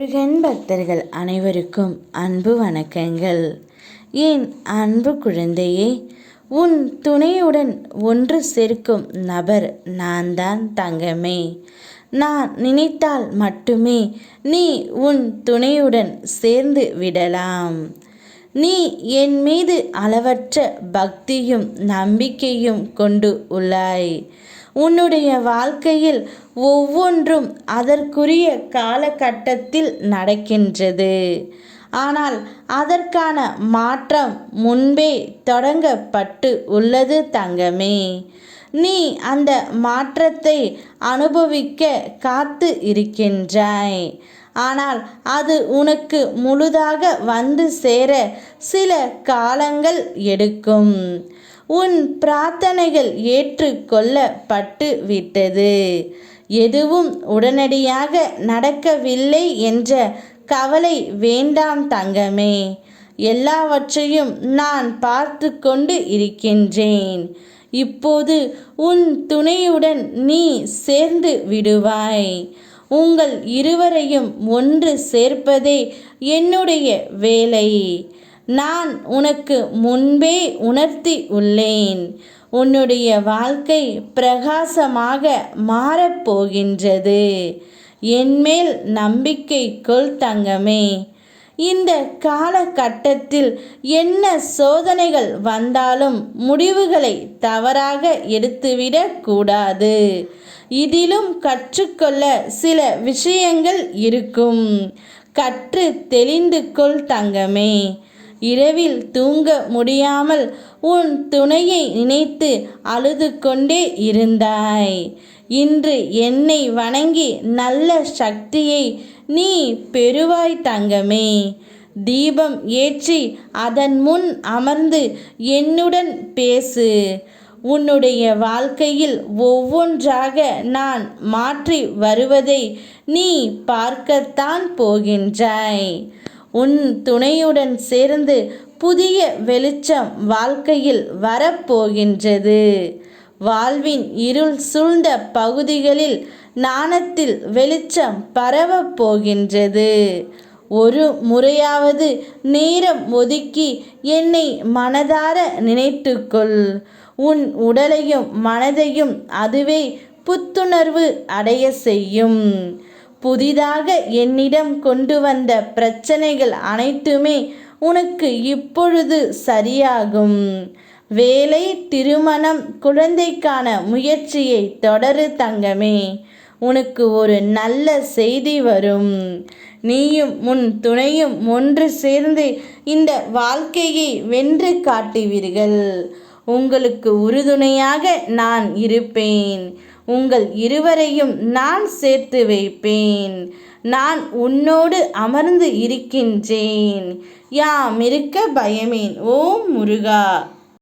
முருகன் பக்தர்கள் அனைவருக்கும் அன்பு வணக்கங்கள். என் அன்பு குழந்தையே உன் துணையுடன் ஒன்று சேர்க்கும் நபர் நான் தான் தங்கமே. நான் நினைத்தால் மட்டுமே நீ உன் துணையுடன் சேர்ந்து விடலாம். நீ என் மீது அளவற்ற பக்தியும் நம்பிக்கையும் கொண்டு உள்ளாய். உன்னுடைய வாழ்க்கையில் ஒவ்வொன்றும் அதற்குரிய காலகட்டத்தில் நடக்கின்றது. ஆனால் அதற்கான மாற்றம் முன்பே தொடங்கப்பட்டு உள்ளது தங்கமே. நீ அந்த மாற்றத்தை அனுபவிக்க காத்து இருக்கின்றாய். ஆனால் அது உனக்கு முழுதாக வந்து சேர சில காலங்கள் எடுக்கும். உன் பிரார்த்தனைகள் ஏற்றுக்கொள்ளப்பட்டு விட்டது. எதுவும் உடனடியாக நடக்கவில்லை என்ற கவலை வேண்டாம் தங்கமே. எல்லாவற்றையும் நான் பார்த்து கொண்டு இருக்கின்றேன். இப்போது உன் துணையுடன் நீ சேர்ந்து விடுவாய். உங்கள் இருவரையும் ஒன்று சேர்ப்பதே என்னுடைய வேலை. நான் உனக்கு முன்பே உணர்த்தி உள்ளேன். உன்னுடைய வாழ்க்கை பிரகாசமாக மாறப்போகின்றது என்மேல் நம்பிக்கை கொள் தங்கமே. இந்த காலகட்டத்தில் என்ன சோதனைகள் வந்தாலும் முடிவுகளை தவறாக எடுத்துவிடக்கூடாது இதிலும் கற்றுக்கொள்ள சில விஷயங்கள் இருக்கும். கற்று தெளிந்து கொள் தங்கமே. இரவில் தூங்க முடியாமல் உன் துணையை நினைத்து அழுது கொண்டே இருந்தாய். இன்று என்னை வணங்கி நல்ல சக்தியை நீ பெறுவாய் தங்கமே. தீபம் ஏற்றி அதன் முன் அமர்ந்து என்னுடன் பேசு. உன்னுடைய வாழ்க்கையில் ஒவ்வொன்றாக நான் மாற்றி வருவதை நீ பார்க்கத்தான் போகின்றாய். உன் துணையுடன் சேர்ந்து புதிய வெளிச்சம் வாழ்க்கையில் வரப்போகின்றது. வாழ்வின் இருள் சூழ்ந்த பகுதிகளில் நாணத்தில் வெளிச்சம் பரவப் போகின்றது. ஒரு முறையாவது நேரம் ஒதுக்கி என்னை மனதார நினைத்துக்கொள். உன் உடலையும் மனதையும் அதுவே புத்துணர்வு அடைய செய்யும். புதிதாக என்னிடம் கொண்டு வந்த பிரச்சனைகள் அனைத்துமே உனக்கு இப்பொழுது சரியாகும். வேலை திருமணம் குழந்தைக்கான முயற்சியை தொடரு தங்கமே. உனக்கு ஒரு நல்ல செய்தி வரும். நீயும் உன் துணையும் ஒன்று சேர்ந்து இந்த வாழ்க்கையை வென்று காட்டுவீர்கள். உங்களுக்கு உறுதுணையாக நான் இருப்பேன். உங்கள் இருவரையும் நான் சேர்த்து வைப்பேன். நான் உன்னோடு அமர்ந்து இருக்கின்றேன். யாம் இருக்க பயமேன் ஓம் முருகா.